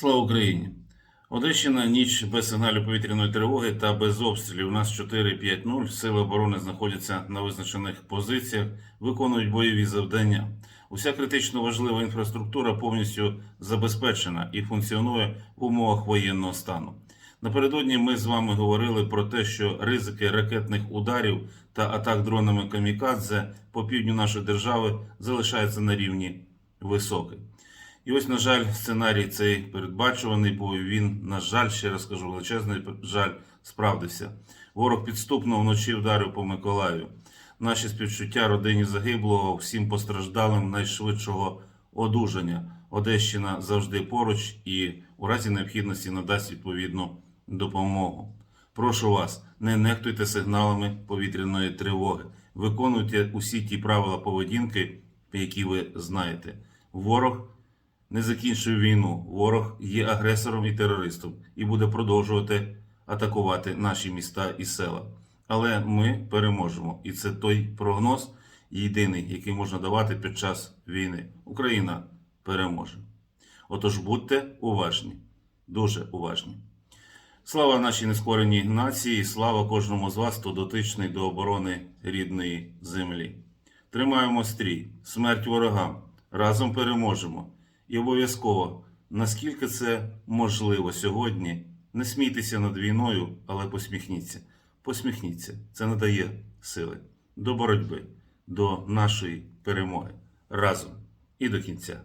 Слава Україні! Одещина ніч без сигналів повітряної тривоги та без обстрілів. У нас 4-5-0. Сили оборони знаходяться на визначених позиціях, виконують бойові завдання. Уся критично важлива інфраструктура повністю забезпечена і функціонує в умовах воєнного стану. Напередодні ми з вами говорили про те, що ризики ракетних ударів та атак дронами камікадзе по півдню нашої держави залишаються на рівні високий. І ось, на жаль, сценарій цей передбачуваний, бо він, на жаль, ще раз кажу, величезний жаль, справдився. Ворог підступно вночі вдарив по Миколаєві. Наші співчуття родині загиблого, всім постраждалим найшвидшого одужання. Одещина завжди поруч і у разі необхідності надасть відповідну допомогу. Прошу вас, не нехтуйте сигналами повітряної тривоги. Виконуйте усі ті правила поведінки, які ви знаєте. Ворог не закінчує війну. Ворог є агресором і терористом і буде продовжувати атакувати наші міста і села. Але ми переможемо. І це той прогноз єдиний, який можна давати під час війни. Україна переможе. Отож будьте уважні, дуже уважні. Слава нашій нескореній нації, слава кожному з вас, хто дотичний до оборони рідної землі. Тримаємо стрій, смерть ворогам, разом переможемо. І обов'язково, наскільки це можливо сьогодні, не смійтеся над війною, але посміхніться. Посміхніться, це надає сили. До боротьби, до нашої перемоги. Разом. І до кінця.